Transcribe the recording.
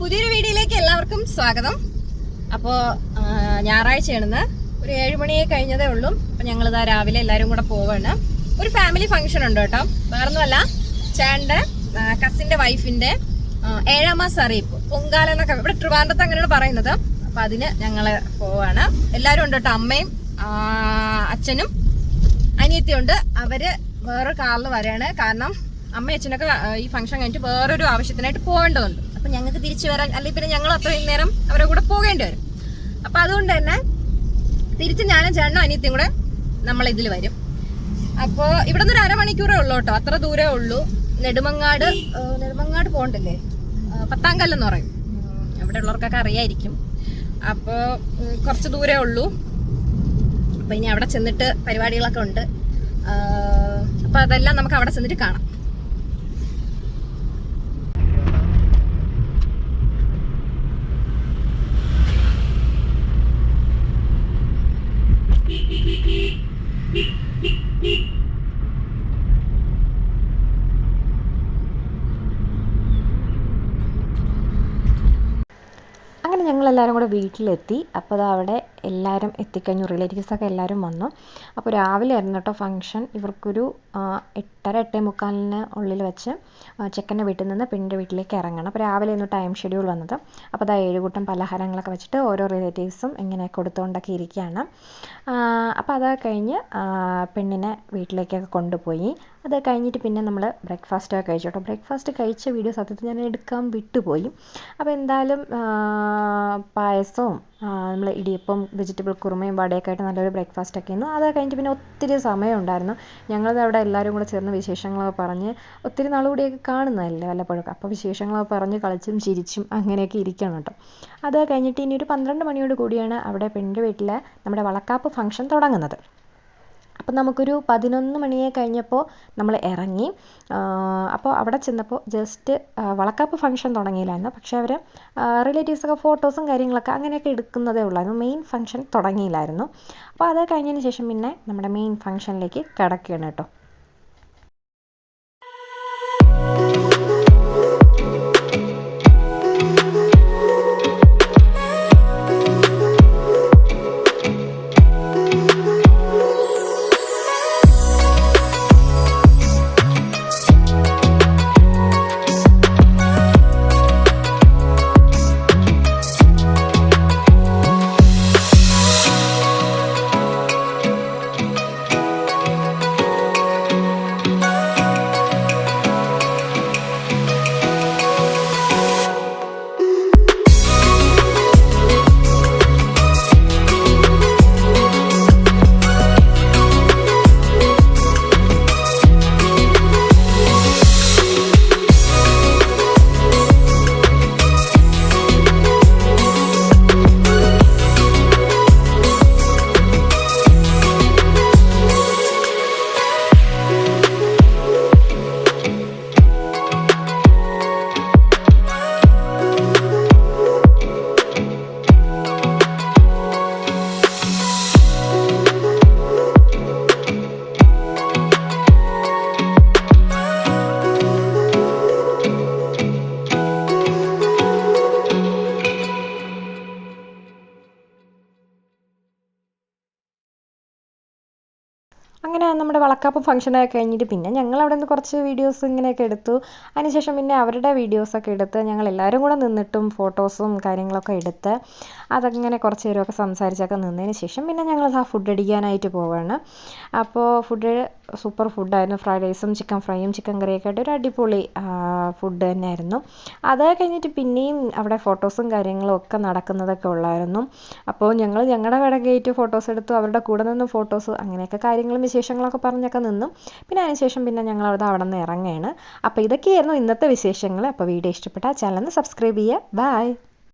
പുതിയൊരു വീഡിയോയിലേക്ക് എല്ലാവർക്കും സ്വാഗതം. അപ്പോൾ ഞായറാഴ്ചയാണെന്ന് ഒരു ഏഴുമണിയെ കഴിഞ്ഞതേ ഉള്ളൂ. അപ്പം ഞങ്ങളിതാ രാവിലെ എല്ലാവരും കൂടെ പോവാണ്. ഒരു ഫാമിലി ഫംഗ്ഷൻ ഉണ്ട് കേട്ടോ. വേറൊന്നുമല്ല. ചേട്ടന്റെ കസിന്റെ വൈഫിന്റെ ഏഴാം മാസം അറിയിപ്പ്. പൊങ്കാല എന്നൊക്കെ ഇവിടെ ട്രിവാൻഡ്രത്ത് അങ്ങനെയാണ് പറയുന്നത്. അപ്പം അതിന് ഞങ്ങൾ പോവാണ്. എല്ലാവരും ഉണ്ട് കേട്ടോ. അമ്മയും അച്ഛനും അനിയത്തിയുണ്ട്. അവർ വേറൊരു കാറിൽ വരെയാണ് കാരണം അമ്മയും അച്ഛനൊക്കെ ഈ ഫംഗ്ഷൻ കഴിഞ്ഞിട്ട് വേറൊരു ആവശ്യത്തിനായിട്ട് പോകേണ്ടതുണ്ട് അപ്പൊ ഞങ്ങൾക്ക് തിരിച്ചു വരാൻ അല്ലെങ്കിൽ പിന്നെ ഞങ്ങൾ അത്രയും നേരം അവരെ കൂടെ പോകേണ്ടി വരും. അപ്പം അതുകൊണ്ട് തന്നെ തിരിച്ച് ഞാനും ചേട്ടനും അനിയത്തിയും കൂടെ നമ്മൾ ഇതിൽ വരും. അപ്പോൾ ഇവിടെ നിന്ന് ഒരു അരമണിക്കൂറേ ഉള്ളൂ കേട്ടോ. അത്ര ദൂരേ ഉള്ളൂ. നെടുമങ്ങാട് നെടുമങ്ങാട് പോകണ്ടല്ലേ? പത്താം പത്താങ്കല്ലെന്ന് പറയും. അവിടെ ഉള്ളവർക്കൊക്കെ അറിയായിരിക്കും. അപ്പോൾ കുറച്ച് ദൂരേ ഉള്ളൂ. അപ്പോൾ ഇനി അവിടെ ചെന്നിട്ട് പരിപാടികളൊക്കെ ഉണ്ട്. അപ്പോൾ അതെല്ലാം നമുക്ക് അവിടെ ചെന്നിട്ട് കാണാം. എല്ലാവരും കൂടെ വീട്ടിലെത്തി. അപ്പോൾ അത് അവിടെ എല്ലാവരും എത്തിക്കഴിഞ്ഞു. റിലേറ്റീവ്സൊക്കെ എല്ലാവരും വന്നു. അപ്പോൾ രാവിലെ ആയിരുന്നു കേട്ടോ ഫംഗ്ഷൻ ഇവർക്കൊരു എട്ടര എട്ടേ മുക്കാലിന് ഉള്ളിൽ വെച്ച് ചെക്കന്റെ വീട്ടിൽ നിന്ന് പെണ്ണിന്റെ വീട്ടിലേക്ക് ഇറങ്ങണം. അപ്പോൾ രാവിലെ ഒന്ന് ടൈം ഷെഡ്യൂൾ വന്നത്. അപ്പോൾ അതാ ഏഴുകൂട്ടം പലഹാരങ്ങളൊക്കെ വെച്ചിട്ട് ഓരോ റിലേറ്റീവ്സും ഇങ്ങനെ കൊടുത്തുകൊണ്ടൊക്കെ ഇരിക്കുകയാണ്. അപ്പോൾ അത് കഴിഞ്ഞ് പെണ്ണിനെ വീട്ടിലേക്കൊക്കെ കൊണ്ടുപോയി. അത് കഴിഞ്ഞിട്ട് പിന്നെ നമ്മൾ ബ്രേക്ക്ഫാസ്റ്റ് ഒക്കെ കഴിച്ചു കേട്ടോ. ബ്രേക്ക്ഫാസ്റ്റ് കഴിച്ച വീഡിയോ സത്യത്തിൽ ഞാൻ എടുക്കാൻ വിട്ടുപോയി. അപ്പോൾ എന്തായാലും പായസവും നമ്മൾ ഇടിയപ്പം വെജിറ്റബിൾ കുറുമയും വടയൊക്കെ ആയിട്ട് നല്ലൊരു ബ്രേക്ക്ഫാസ്റ്റ് ഒക്കെ ആയിരുന്നു. അത് കഴിഞ്ഞിട്ട് പിന്നെ ഒത്തിരി സമയം ഉണ്ടായിരുന്നു. ഞങ്ങൾ അവിടെ എല്ലാവരും കൂടെ ചേർന്ന് വിശേഷങ്ങളൊക്കെ പറഞ്ഞ് ഒത്തിരി നാൾ കൂടിയൊക്കെ കാണുന്നതല്ലേ വല്ലപ്പോഴൊക്കെ. അപ്പോൾ വിശേഷങ്ങളൊക്കെ പറഞ്ഞ് കളിച്ചും ചിരിച്ചും അങ്ങനെയൊക്കെ ഇരിക്കണം കേട്ടോ. അത് കഴിഞ്ഞിട്ട് ഇനി ഒരു പന്ത്രണ്ട് മണിയോട് കൂടിയാണ് അവിടെ പെണ്ണിന്റെ വീട്ടിലെ നമ്മുടെ വളക്കാപ്പ് ഫംഗ്ഷൻ തുടങ്ങുന്നത്. അപ്പം നമുക്കൊരു പതിനൊന്ന് മണിയെ കഴിഞ്ഞപ്പോൾ നമ്മൾ ഇറങ്ങി. അപ്പോൾ അവിടെ ചെന്നപ്പോൾ ജസ്റ്റ് വളക്കാപ്പ് ഫംഗ്ഷൻ തുടങ്ങിയില്ലായിരുന്നു. പക്ഷേ അവർ റിലേറ്റീവ്സൊക്കെ ഫോട്ടോസും കാര്യങ്ങളൊക്കെ അങ്ങനെയൊക്കെ എടുക്കുന്നതേ ഉള്ളായിരുന്നു മെയിൻ ഫംഗ്ഷൻ തുടങ്ങിയില്ലായിരുന്നു. അപ്പോൾ അത് കഴിഞ്ഞതിന് ശേഷം പിന്നെ നമ്മുടെ മെയിൻ ഫംഗ്ഷനിലേക്ക് കിടക്കുകയാണ് കേട്ടോ. അങ്ങനെ നമ്മുടെ വളക്കാപ്പ് ഫംഗ്ഷനൊക്കെ കഴിഞ്ഞിട്ട് പിന്നെ ഞങ്ങൾ അവിടെ നിന്ന് കുറച്ച് വീഡിയോസ് ഇങ്ങനെയൊക്കെ എടുത്തു. അതിനുശേഷം പിന്നെ അവരുടെ വീഡിയോസൊക്കെ എടുത്ത് ഞങ്ങൾ എല്ലാവരും കൂടെ നിന്നിട്ടും ഫോട്ടോസും കാര്യങ്ങളൊക്കെ എടുത്ത് അതങ്ങനെ കുറച്ച് നേരമൊക്കെ സംസാരിച്ചൊക്കെ നിന്നതിന് ശേഷം പിന്നെ ഞങ്ങൾ ആ ഫുഡ് അടിക്കാനായിട്ട് പോവുകയാണ് അപ്പോൾ ഫുഡ് സൂപ്പർ ഫുഡായിരുന്നു ഫ്രൈഡ് റൈസും ചിക്കൻ ഫ്രൈയും ചിക്കൻ കറിയൊക്കെ ആയിട്ട് ഒരു അടിപൊളി ഫുഡ് തന്നെയായിരുന്നു. അത് കഴിഞ്ഞിട്ട് പിന്നെയും അവിടെ ഫോട്ടോസും കാര്യങ്ങളും ഒക്കെ നടക്കുന്നതൊക്കെ ഉള്ളായിരുന്നു. അപ്പോൾ ഞങ്ങൾ ഞങ്ങളുടെ കട ഗേറ്റ് ഫോട്ടോസ് എടുത്തു അവരുടെ കൂടെ നിന്ന് ഫോട്ടോസ് അങ്ങനെയൊക്കെ കാര്യങ്ങളും വിശേഷങ്ങളൊക്കെ പറഞ്ഞൊക്കെ നിന്നു. പിന്നെ അതിനുശേഷം പിന്നെ ഞങ്ങൾ അവിടെ അവിടെ നിന്ന് ഇറങ്ങുകയാണ്. അപ്പോൾ ഇതൊക്കെയായിരുന്നു ഇന്നത്തെ വിശേഷങ്ങൾ അപ്പോൾ വീഡിയോ ഇഷ്ടപ്പെട്ടാൽ ചാനൽ സബ്സ്ക്രൈബ് ചെയ്യുക. ബൈ